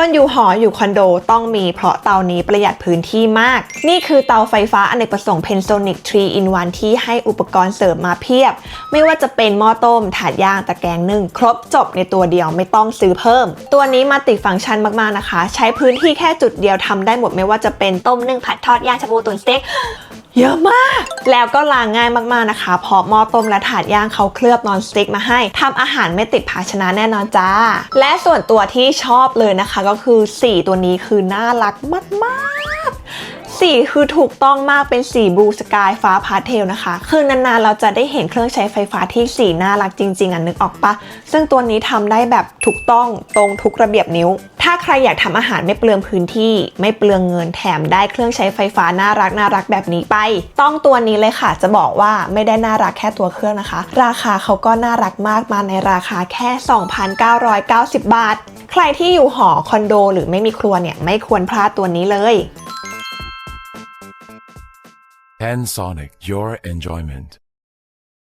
คนอยู่หออยู่คอนโดต้องมีเพราะเตานี้ประหยัดพื้นที่มาก นี่คือเตาไฟฟ้าอเนกประสงค์ Pensonic 3 in 1 ที่ให้อุปกรณ์เสริมมาเพียบ ไม่ว่าจะเป็นหม้อต้ม ถาดย่างตะแกรงนึ่งครบจบในตัวเดียวไม่ต้องซื้อเพิ่ม ตัวนี้มัลติฟังก์ชันมากๆนะคะ ใช้พื้นที่แค่จุดเดียวทำได้หมดไม่ว่าจะเป็นต้มนึ่งผัดทอดย่างชาบูตุ๋นสเต็ก เยอะมาก แล้วก็ล้างง่ายมากๆนะคะเพราะหม้อต้มและถาดย่างเขาเคลือบนอนสติ๊กมาให้ทำอาหารไม่ติดภาชนะแน่นอนจ้า และส่วนตัวที่ชอบเลยนะคะก็คือสีตัวนี้คือน่ารักมากๆ สีคือถูกต้องมากเป็นสีบลูสกายฟ้าพาเทลนะคะ คือนานๆเราจะได้เห็นเครื่องใช้ไฟฟ้าที่สีน่ารักจริง ๆอะนึกออกปะซึ่งตัวนี้ทำได้แบบถูกต้องตรงทุกระเบียบนิ้ว ถ้าใครอยากทำอาหารไม่เปลืองพื้นที่ ไม่เปลืองเงินแถมได้เครื่องใช้ไฟฟ้าน่ารักน่ารักแบบนี้ไป ต้องตัวนี้เลยค่ะ จะบอกว่าไม่ได้น่ารักแค่ตัวเครื่องนะคะ ราคาเขาก็น่ารักมากมาในราคาแค่ 2,990 บาท ใครที่อยู่หอคอนโด หรือไม่มีครัวเนี่ยไม่ควรพลาดตัวนี้เลย Panasonic, your enjoyment.